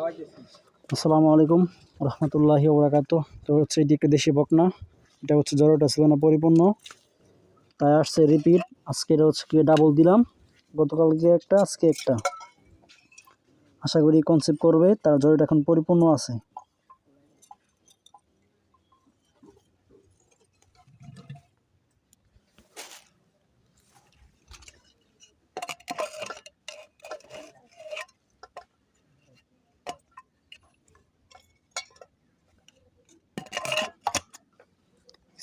আসসালামু আলাইকুম, রহমতুল্লাহি ওবরাকাত তো হচ্ছে এটি একটা দেশি বকনা, এটা হচ্ছে জ্বরটা ছিল না পরিপূর্ণ। তাই আসছে রিপিট, আজকে হচ্ছে কি ডাবল দিলাম। গতকালকে একটা, আজকে একটা। আশা করি কনসেপ্ট করবে, তার জ্বরটা এখন পরিপূর্ণ আছে।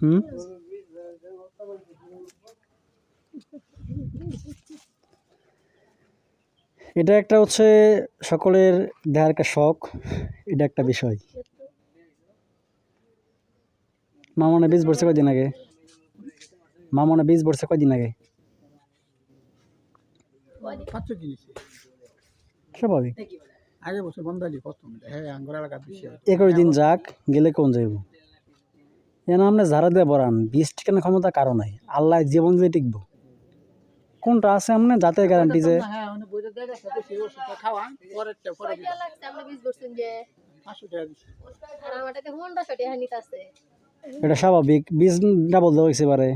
হুম? এটা একটা হচ্ছে সকলের দেখার একটা শখ এটা একটা বিষয়। মামনে বীজ ভরছে কয়দিন আগে? মামনে বীজ ভরছে কয়দিন আগে? স্বাভাবিক আগে বছর বন্ধ হলি প্রথম হ্যাঁ আঙ্গুর এলাকার বেশি একুশ দিন যাক গেলে কোন যাইব? যেন আমরা ঝাড়া দিয়ে বরান বীজ টিকানোর ক্ষমতা কারও নাই? আল্লাহ জীবন দিয়ে টিকবো। কোনটা আছে আমরা জাতের গ্যারান্টি যে এটা স্বাভাবিক বীজ ডাবল দেওয়া হয়েছে পারে